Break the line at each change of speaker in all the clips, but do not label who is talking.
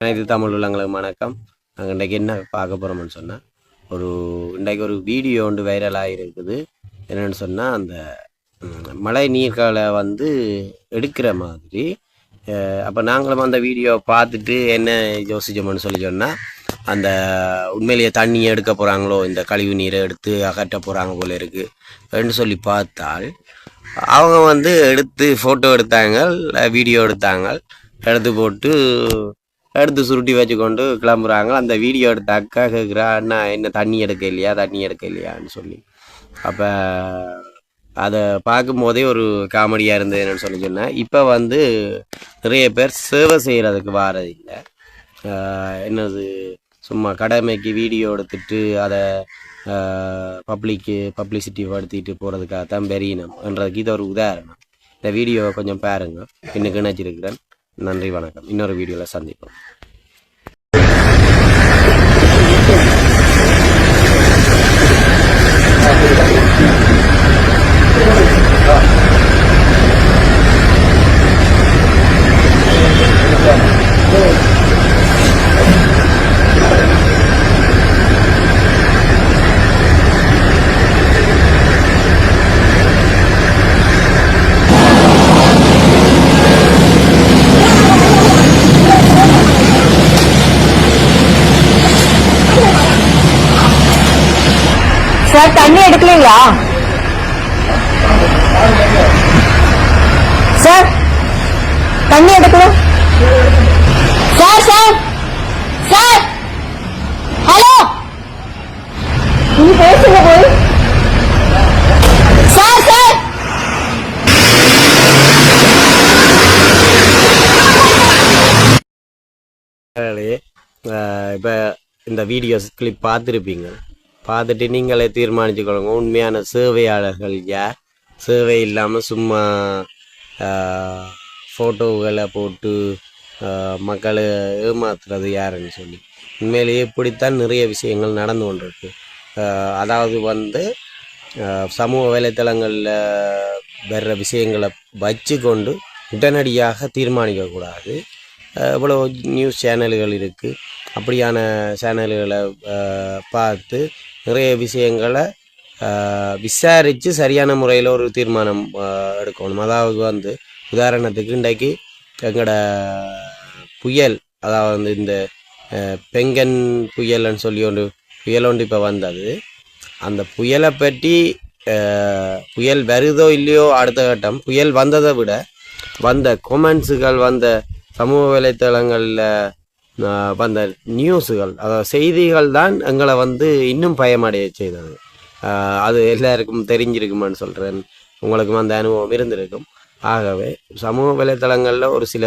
அனைத்து தமிழ் உள்ளங்களுக்கு வணக்கம். நாங்கள் இன்றைக்கி என்ன பார்க்க போகிறோம்னு சொன்னால் ஒரு இன்றைக்கு ஒரு வீடியோ ஒன்று வைரலாக இருக்குது. என்னென்னு சொன்னால் அந்த மழை நீர்களை வந்து எடுக்கிற மாதிரி அப்போ நாங்களும் அந்த வீடியோ பார்த்துட்டு என்ன யோசிச்சோம்னு சொல்லி சொன்னால் அந்த உண்மையிலேயே தண்ணியை எடுக்க போகிறாங்களோ இந்த கழிவு நீரை எடுத்து அகற்ற போகிறாங்க போல இருக்குன்னு சொல்லி பார்த்தால் அவங்க வந்து எடுத்து ஃபோட்டோ எடுத்தாங்க வீடியோ எடுத்தாங்க எடுத்து போட்டு எடுத்து சுருட்டி வச்சுக்கொண்டு கிளம்புறாங்க. அந்த வீடியோ எடுத்த அக்கா கேட்குறா அண்ணா என்ன தண்ணி எடுக்க இல்லையா தண்ணி எடுக்க இல்லையான்னு சொல்லி. அப்போ அதை பார்க்கும்போதே ஒரு காமெடியாக இருந்தது என்னன்னு சொல்லி சொன்னேன். இப்போ வந்து நிறைய பேர் சேவை செய்கிறதுக்கு வாரதில்லை இல்லை. என்னது சும்மா கடமைக்கு வீடியோ எடுத்துட்டு அதை பப்ளிக்கு பப்ளிசிட்டி படுத்திட்டு போகிறதுக்காக தான் பெரியனம்ன்றதுக்கு இது ஒரு உதாரணம். இந்த வீடியோவை கொஞ்சம் பாருங்க. இன்னும் இணைச்சிருக்கிறேன் நன்றி வணக்கம். இன்னொரு வீடியோவில் சந்திப்போம்.
சார் தண்ணி எடுக்கலீங்களா சார் தண்ணி எடுக்கல சார் சார் சார். ஹலோ. நீ பேசுங்க போய். Sir sir.
இப்போ இந்த வீடியோஸ் கிளிப் பார்த்துருப்பீங்க. பார்த்துட்டு நீங்களே தீர்மானிச்சுக்கொள்ளுங்க. உண்மையான சேவையாளர்கள் யார்? சேவை இல்லாமல் சும்மா ஃபோட்டோகளை போட்டு மக்களை ஏமாத்துறது யாருன்னு சொல்லி. உண்மையிலேயே இப்படித்தான் நிறைய விஷயங்கள் நடந்து கொண்டிருக்கு. அதாவது வந்து சமூக வலைத்தளங்களில் வர்ற விஷயங்களை வச்சுக்கொண்டு உடனடியாக தீர்மானிக்கக்கூடாது. இவ்வளோ நியூஸ் சேனல்கள் இருக்குது அப்படியான சேனல்களை பார்த்து நிறைய விஷயங்களை விசாரித்து சரியான முறையில் ஒரு தீர்மானம் எடுக்கணும். அதாவது வந்து உதாரணத்துக்கு இன்றைக்கு எங்களோட புயல் அதாவது இந்த பெங்கன் புயல்னு சொல்லி ஒன்று புயல் ஒன்று இப்போ வந்தது. அந்த புயலை பற்றி புயல் வருதோ இல்லையோ அடுத்த கட்டம் புயல் வந்ததை விட வந்த கொமெண்ட்ஸுகள் வந்த சமூக வலைத்தளங்களில் வந்த நியூஸுகள் அதாவது செய்திகள் தான் எங்களை வந்து இன்னும் பயமடைய செய்தது. அது எல்லாருக்கும் தெரிஞ்சிருக்குமான்னு சொல்கிறேன் உங்களுக்கும் அந்த அனுபவம் இருந்திருக்கும். ஆகவே சமூக வலைத்தளங்களில் ஒரு சில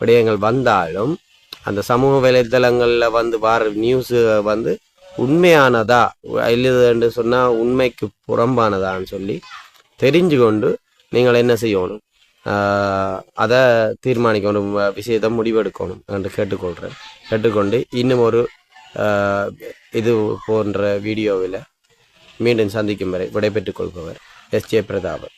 விடயங்கள் வந்தாலும் அந்த சமூக வலைத்தளங்களில் வந்து வர நியூஸு வந்து உண்மையானதா இல்லைன்னு சொன்னால் உண்மைக்கு புறம்பானதான்னு சொல்லி தெரிஞ்சு கொண்டு நீங்கள் என்ன செய்யணும்? அதை தீர்மானிக்கணும் வ- விஷயத்தை முடிவெடுக்கணும் என்று கேட்டுக்கொள்கிறேன் கேட்டுக்கொண்டு இன்னும் ஒரு இது போன்ற வீடியோவில் மீண்டும் சந்திக்கும் வரை விடைபெற்றுக் கொள்பவர் எஸ். ஜே பிரதாபன்